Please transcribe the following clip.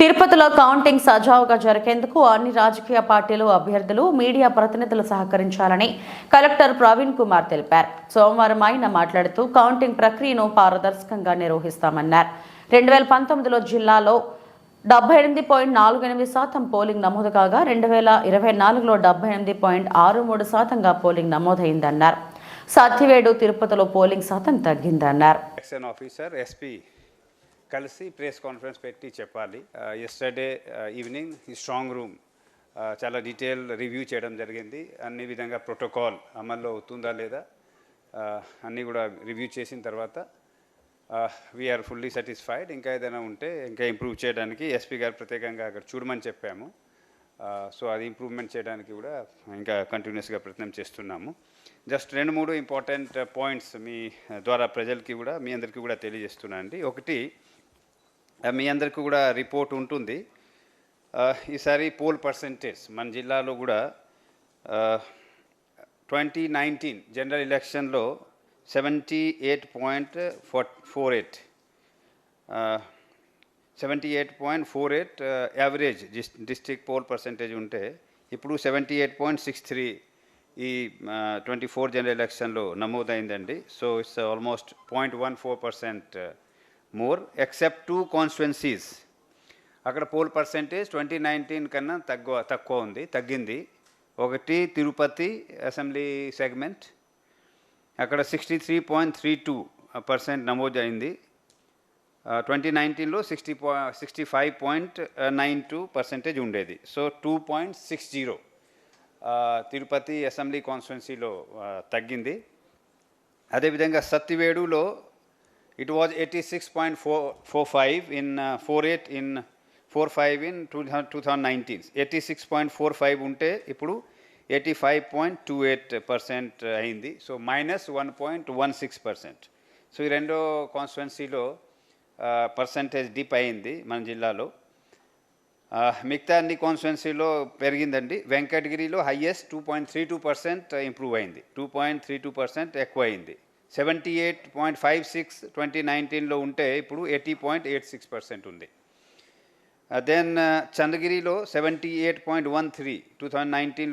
తిరుపతిలో కౌంటింగ్ సజావుగా జరిగేందుకు అన్ని రాజకీయ పార్టీలు అభ్యర్థులు మీడియా ప్రతినిధులు సహకరించాలని కలెక్టర్ ప్రవీణ్ కుమార్ తెలిపారు. సోమవారం ఆయన మాట్లాడుతూ కౌంటింగ్ ప్రక్రియను పారదర్శకంగా నిర్వహిస్తామన్నారు. రెండు వేల పంతొమ్మిదిలో జిల్లాలో డెబ్బై ఎనిమిది పాయింట్ నాలుగు ఎనిమిది శాతం పోలింగ్ నమోదు కాగా రెండు వేల ఇరవై నాలుగులో డెబ్బై ఎనిమిది పాయింట్ ఆరు మూడు శాతంగా పోలింగ్ నమోదైందన్నారు. సత్యవేడు తిరుపతిలో పోలింగ్ శాతం తగ్గిందన్నారు. ఎస్పీ కలిసి ప్రెస్ కాన్ఫరెన్స్ పెట్టి చెప్పాలి. ఎస్టర్డే ఈవినింగ్ ఈ స్ట్రాంగ్ రూమ్ చాలా డీటెయిల్ రివ్యూ చేయడం జరిగింది. అన్ని విధంగా ప్రోటోకాల్ అమల్లో అవుతుందా లేదా అన్నీ కూడా రివ్యూ చేసిన తర్వాత వీఆర్ ఫుల్లీ సాటిస్ఫైడ్ ఇంకా ఏదైనా ఉంటే ఇంకా ఇంప్రూవ్ చేయడానికి ఎస్పీ గారు ప్రత్యేకంగా అక్కడ చూడమని చెప్పాము. సో అది ఇంప్రూవ్మెంట్ చేయడానికి కూడా ఇంకా కంటిన్యూస్గా ప్రయత్నం చేస్తున్నాము. జస్ట్ రెండు మూడు ఇంపార్టెంట్ పాయింట్స్ మీ ద్వారా ప్రజలకి కూడా మీ అందరికీ కూడా తెలియజేస్తున్నాను అండి. ఒకటి మీ అందరికీ కూడా రిపోర్ట్ ఉంటుంది. ఈసారి పోల్ పర్సంటేజ్ మన జిల్లాలో కూడా ట్వంటీ నైన్టీన్ జనరల్ ఎలక్షన్లో seventy eight point four four eight. Seventy eight point four eight average district poll percentage ఉంటే ఇప్పుడు seventy eight point six three ఈ ట్వంటీ ఫోర్ జనరల్ ఎలక్షన్లో నమోదైందండి. So it's almost point one four percent more except two constituencies అక్కడ poll percentage twenty nineteen కన్నా తక్కువ తక్కువ ఉంది తగ్గింది. ఒకటి తిరుపతి అసెంబ్లీ సెగ్మెంట్. అక్కడ sixty three point three two percent నమోదు అయింది. ట్వంటీ నైన్టీన్లో సిక్స్టీ పా sixty five point nine two percentage ఉండేది. So two point six zero Tirupati assembly కాన్స్టిట్యున్సీలో తగ్గింది. అదేవిధంగా సత్తివేడులో it was eighty six point four four five in four eight in four five in two two thousand nineteen eighty six point four five ఉంటే ఇప్పుడు eighty five point two eight percent అయింది. So minus one point one six percent so ఈ రెండో కాన్స్టిట్యున్సీలో percentage dip అయింది మన జిల్లాలో. మిగతా అన్ని కాన్స్టిట్యున్సీలో పెరిగిందండి. వెంకటగిరిలో highest two point three two percent improve అయింది. Two point three two percent ఎక్కువ అయింది seventy eight point five six twenty నైన్టీన్లో ఉంటే ఇప్పుడు eighty point eight six percent ఉంది. Then చంద్రగిరిలో seventy eight point one three two thousand నైన్టీన్లో